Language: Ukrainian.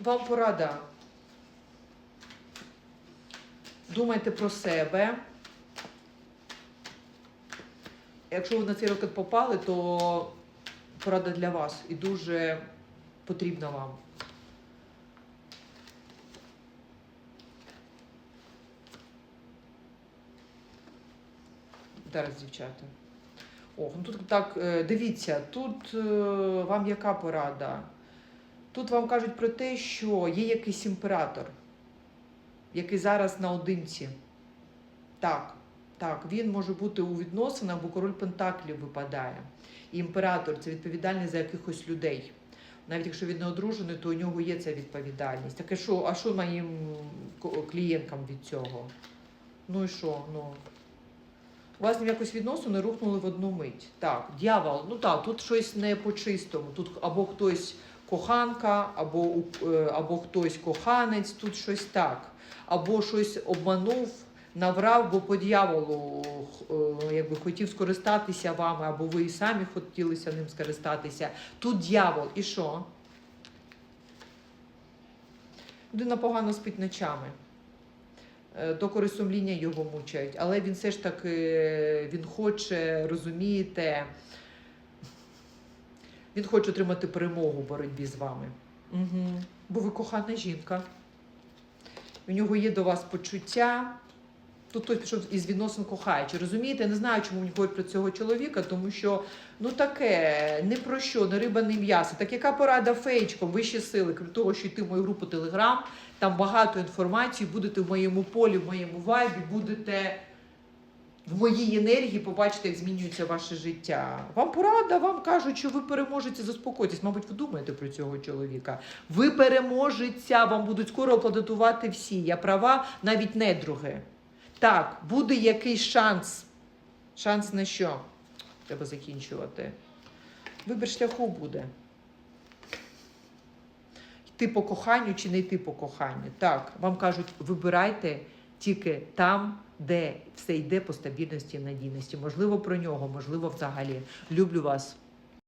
Вам порада. Думайте про себе. Якщо ви на цей розклад попали, то порада для вас і дуже потрібна вам. Зараз, дівчата. Ох, ну тут так, е, дивіться, тут е, вам яка порада? Тут вам кажуть про те, що є якийсь імператор, який зараз наодинці. Так, так, він може бути у відносинах, бо король Пентаклів випадає. І імператор це відповідальний за якихось людей. Навіть якщо він не одружений, то у нього є ця відповідальність. Так а що, а що моїм клієнткам від цього? Ну і що? Ну. У вас якось відносини рухнули в одну мить. Так, дьявол, ну так, тут щось не по-чистому. Тут або хтось коханка, або, е, або хтось коханець, тут щось так. Або щось обманув, наврав, бо по дьяволу е, якби хотів скористатися вами, або ви і самі хотілися ним скористатися. Тут дьявол, і що? Людина погано спить ночами. Е, Докори сумління його мучають, але він все ж таки він хоче, розумієте, він хоче отримати перемогу в боротьбі з вами. Угу. Бо ви кохана жінка. У нього є до вас почуття. Тут хтось пішов із відносин кохаючи. Розумієте, я не знаю, чому мені говорять про цього чоловіка, тому що ну таке, не про що, не риба, не м'ясо. Так яка порада феєчком, вищі сили, крім того, що йти в мою групу Телеграм, там багато інформації, будете в моєму полі, в моєму вайбі, будете в моїй енергії побачите, як змінюється ваше життя. Вам порада, вам кажуть, що ви переможете, заспокойтесь. Мабуть, ви думаєте про цього чоловіка. Ви переможеться, вам будуть скоро аплодувати всі. Я права, навіть недруги. Так, буде якийсь шанс. Шанс на що? Треба закінчувати. Вибір шляху буде. Йти по коханню чи не йти по коханню. Так, вам кажуть, вибирайте тільки там, де все йде по стабільності і надійності. Можливо, про нього, можливо, взагалі. Люблю вас.